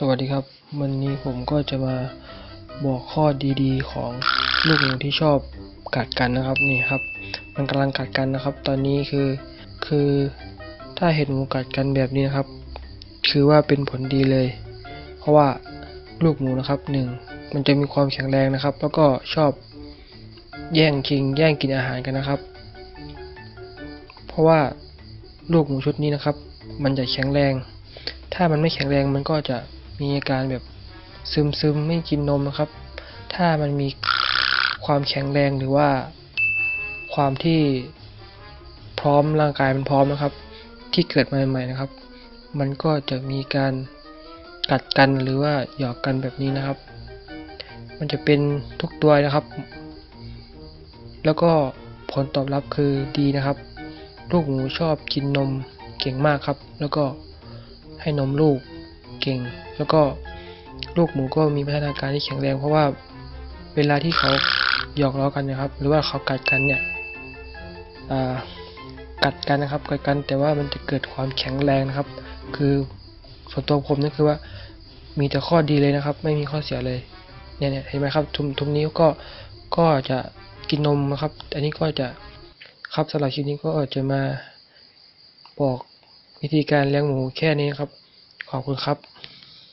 สวัสดีครับ วันนี้ผมก็จะมาบอกข้อดีๆ ของลูกหมูที่ชอบกัดกันนะครับนี่ครับ มันกำลังกัดกันนะครับ ตอนนี้คือคือถ้าเห็นหมูกัดกันแบบนี้นะครับ คือว่าเป็นผลดีเลย เพราะว่าลูกหมูนะครับหนึ่งมันจะมีความแข็งแรงนะครับ แล้วก็ชอบแย่งชิงแย่งกินอาหารกันนะครับ เพราะว่าลูกหมูชุดนี้นะครับ มันจะแข็งแรงถ้ามันไม่แข็งแรงมันก็จะ มีอาการแบบซึมซึมๆไม่กินนมนะครับ ถ้ามันมีความแข็งแรงหรือว่า ความที่พร้อมร่างกายมันพร้อมนะครับ ที่เกิดมาใหม่ๆนะครับ มันก็จะมีการกัดกันหรือว่าหยอกกันแบบนี้นะครับ มันจะเป็นทุกตัวนะครับ แล้วก็ผลตอบรับคือดีนะครับ ลูกหมูชอบกินนมเก่งมากครับ แล้วก็ให้นมลูก เก่ง แล้วก็ลูกหมูก็มีพัฒนาการที่แข็งแรงเพราะว่าเวลาที่เขาหยอกล้อกันนะครับ หรือว่าเขากัดกันเนี่ยกัดกันนะครับกัดกันแต่ว่ามันจะเกิดความแข็งแรงนะครับ คือส่วนตัวผมนี่คือว่ามีแต่ข้อดีเลยนะครับ ไม่มีข้อเสียเลยเนี่ยเนี่ยเห็นไหมครับทุมทุมนี้ก็ก็จะกินนมนะครับ อันนี้ก็จะครับสำหรับคลิปนี้ก็จะมาบอกวิธีการเลี้ยงหมูแค่นี้ครับ ขอบคุณครับ